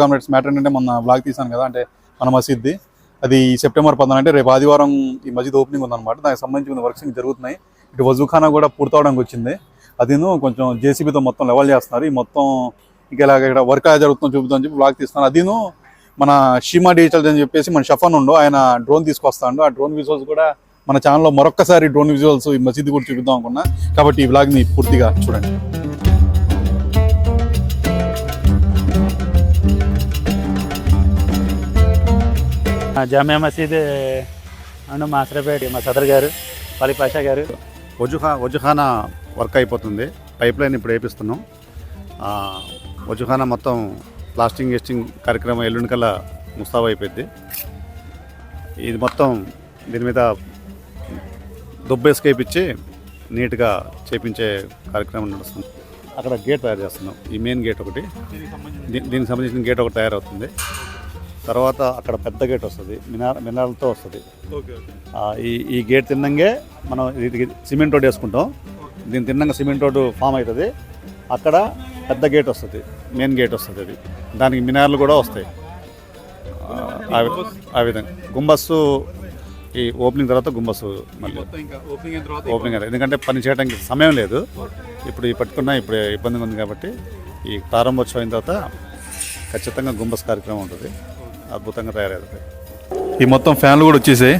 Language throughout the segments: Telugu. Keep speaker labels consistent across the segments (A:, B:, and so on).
A: కామ్రేడ్స్ మ్యాటర్ ఏంటంటే మొన్న బ్లాగ్ తీసాను కదా అంటే మన మసీద్ది. అది సెప్టెంబర్ పదహారు అంటే రేపు ఆదివారం ఈ మసీద్ ఓపెనింగ్ ఉందన్నమాట. దానికి సంబంధించిన వర్క్స్ జరుగుతున్నాయి. ఇటు వజుఖానా కూడా పూర్తవడానికి వచ్చింది. అదిను కొంచెం జేసీబీతో మొత్తం లెవెల్ చేస్తున్నారు. ఈ మొత్తం ఇంకా ఇలాగ ఇక్కడ వర్క్ జరుగుతుందో చూపుతామని చెప్పి బ్లాగ్ తీస్తాను అదిను మన షీమా డిజిటల్ అని చెప్పేసి మన షఫన్ ఉండు ఆయన డ్రోన్ తీసుకొస్తాడు. ఆ డ్రోన్ విజువల్స్ కూడా మన ఛానల్లో మరొక్కసారి డ్రోన్ విజువల్స్ ఈ మసీద్ కూడా చూపిద్దాం అనుకున్నా. కాబట్టి ఈ బ్లాగ్ని పూర్తిగా చూడండి.
B: జామియా మసీద్ అండ్ మాసరపేట మా సదర్ గారు పలి పాషా గారు.
C: వజుహా వజుఖానా వర్క్ అయిపోతుంది. పైప్ లైన్ ఇప్పుడు వేపిస్తున్నాం. ఆ, వజుఖానా మొత్తం ప్లాస్టింగ్ గెస్టింగ్ కార్యక్రమం ఎల్లుండి కల్లా ముస్తాబు అయిపోయింది ఇది మొత్తం దీని మీద దుబ్బేసుకేపించి నీట్గా చేపించే కార్యక్రమం నడుస్తుంది. అక్కడ గేట్ తయారు చేస్తున్నాం. ఈ మెయిన్ గేట్ ఒకటి. దీనికి సంబంధించిన గేట్ ఒకటి తయారవుతుంది. తర్వాత అక్కడ పెద్ద గేట్ వస్తుంది మినార్ మినార్లతో వస్తుంది. ఈ ఈ గేట్ తిన్నంగే మనం సిమెంట్ రోడ్ వేసుకుంటాం. దీని తిన్నంగా సిమెంట్ రోడ్డు ఫామ్ అవుతుంది అక్కడ పెద్ద గేట్ వస్తుంది మెయిన్ గేట్ వస్తుంది అది. దానికి మినార్లు కూడా వస్తాయి. ఆ, విధంగా. గుంబస్సు ఈ ఓపెనింగ్ తర్వాత గుంబస్సు మళ్ళీ. ఓపెనింగ్ ఎందుకంటే పని చేయడానికి సమయం లేదు. ఇప్పుడు ఈ పట్టుకున్న ఇప్పుడు ఇబ్బందిగా ఉంది కాబట్టి ఈ ప్రారంభోత్సవం అయిన తర్వాత ఖచ్చితంగా గుంబస్ కార్యక్రమం ఉంటుంది. అద్భుతంగా తయారవుతుంది
A: ఈ మొత్తం ఫ్యాన్లు కూడా వచ్చేసాయి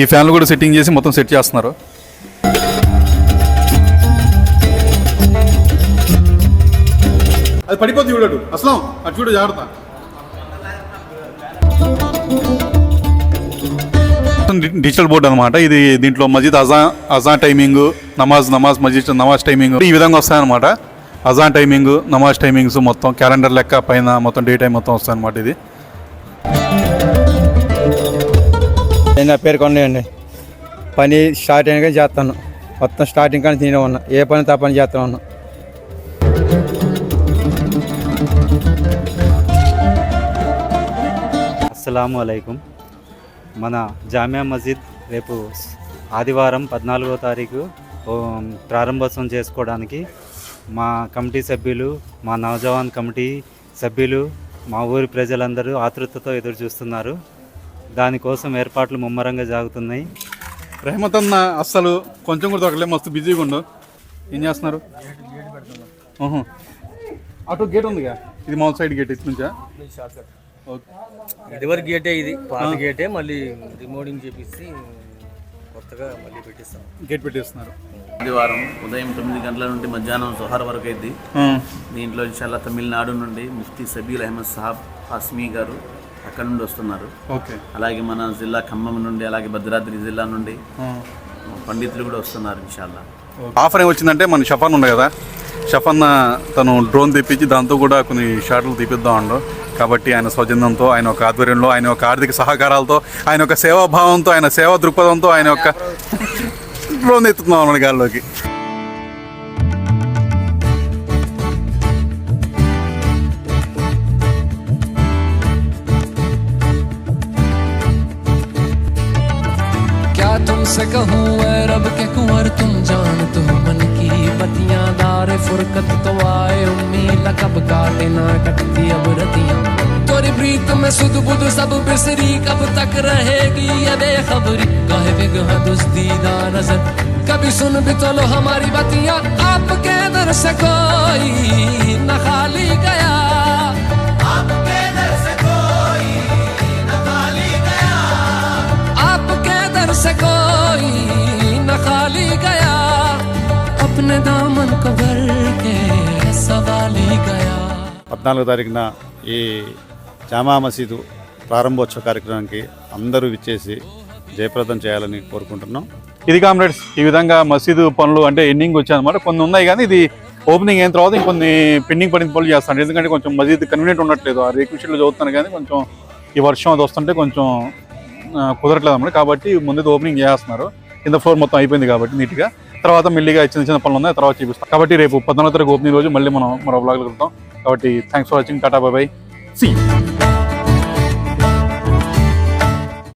A: ఈ ఫ్యాన్లు కూడా సెట్టింగ్ చేసి మొత్తం సెట్ చేస్తున్నారు. అది పడిపోతుంది చూడడు అసలు అటు చూడు జాగ్రత్త. డిజిటల్ బోర్డ్ అనమాట ఇది దీంట్లో మస్జిద్ అజా అజా టైమింగ్ నమాజ్ నమాజ్ మస్జిద్ నమాజ్ టైమింగ్. ఈ విధంగా వస్తాయన్నమాట. అజాన్ టైమింగ్ నమాజ్ టైమింగ్స్ మొత్తం క్యాలెండర్ లెక్క పైన మొత్తం డే టైం మొత్తం వస్తాయన్నమాట ఇది.
D: నేను నా పేరు కొండండి పని స్టార్ట్ అయిన కానీ చేస్తాను. మొత్తం స్టార్టింగ్ కానీ తినే ఉన్నా. ఏ పని తా పని చేస్తా ఉన్నా.
B: అస్సలాము అలైకుం. మన జామియా మస్జిద్ రేపు ఆదివారం పద్నాలుగో తారీఖు ప్రారంభోత్సవం చేసుకోవడానికి మా కమిటీ సభ్యులు మా నవజవాన్ కమిటీ సభ్యులు మా ఊరి ప్రజలందరూ ఆతృతతో ఎదురు చూస్తున్నారు దానికోసం ఏర్పాట్లు ముమ్మరంగా సాగుతున్నాయి
A: రెహమత్ అన్న అస్సలు కొంచెం కూడా దొరకలే మస్తు బిజీగా ఉండు. ఏం చేస్తున్నారు. అటు గేట్ ఉందిగా? ఇది మా సైడ్ గేట్ ఇటు నుంచా? ఓకే
E: ఇదివరకు గేటే ఇది. పాత గేటే మళ్ళీ రిమోడింగ్ చేపిస్తే కొత్తగా మళ్ళీ పెట్టిస్తాం.
A: గేట్ పెట్టేస్తున్నారు.
F: ఆదివారం ఉదయం తొమ్మిది గంటల నుండి మధ్యాహ్నం సుహార్ వరకు అయింది. దీంట్లో ఇన్షాల్లా తమిళనాడు నుండి ముఫ్తీ సబీల్ అహ్మద్ సాహబ్ హాస్మీ గారు అక్కడ నుండి వస్తున్నారు.
A: ఓకే.
F: అలాగే మన జిల్లా ఖమ్మం నుండి అలాగే భద్రాద్రి జిల్లా నుండి పండితులు కూడా వస్తున్నారు ఇన్షాల్లా.
A: ఆఫర్ ఏం వచ్చిందంటే మన షఫాన్ ఉంది కదా. షఫాన్ తను డ్రోన్ తెప్పించి దాంతో కూడా కొన్ని షాట్లు తీపిద్దాం అండు. కాబట్టి ఆయన సౌజన్యంతో ఆయన ఒక ఆధ్వర్యంలో ఆయన ఒక ఆర్థిక సహకారాలతో ఆయన ఒక సేవాభావంతో ఆయన సేవా దృక్పథంతో ఆయన యొక్క డ్రోన్ ఎత్తుతున్నాం మన గాల్లోకి.
G: तुमसे कहूँ रब के कुंवर, तुम जान हो मन की बतियाँ दार फुरकत तो आए उम्मी लकब काटे ना कटती अब रतियाँ। तोरी प्रीत में सुध बुध सब बिसरी, कब तक रहेगी ये बेखबरी? काहे बिगह दुस्तीदा नज़र। कभी सुन भी तो लो हमारी बतियाँ आपके दर से कोई न खाली गया। आपके दर से कोई न खाली गया। से
C: పద్నాలుగో తారీఖున ఈ జామా మసీదు ప్రారంభోత్సవ కార్యక్రమానికి అందరూ విచ్చేసి జయప్రదం చేయాలని కోరుకుంటున్నాం.
A: ఇది కామ్రేడ్స్ ఈ విధంగా మసీదు పనులు అంటే ఎండింగ్ వచ్చాయన్నమాట. కొన్ని ఉన్నాయి కానీ ఇది ఓపెనింగ్ అయిన తర్వాత ఇంకొన్ని పెండింగ్ పడిన పనులు చేస్తాను. ఎందుకంటే కొంచెం మసీదు కన్వీనియంట్ ఉండట్లేదు. ఆ రేకుల చదువుతాను కానీ కొంచెం ఈ వర్షం అది వస్తుంటే కొంచెం కుదరట్లేదు అన్నమాట. కాబట్టి ముందు ఓపెనింగ్ చేస్తున్నారు. కింద ఫ్లోర్ మొత్తం అయిపోయింది కాబట్టి నీట్గా. తర్వాత మెల్లిగా చిన్న చిన్న పనులు ఉన్నాయి తర్వాత చూపిస్తాం. కాబట్టి రేపు పద్నాలుగు తారీఖు ఓపెనింగ్ రోజు మళ్ళీ మనం మరో బ్లాగ్లో కలుద్దాం. కాబట్టి thanks for watching tata bye see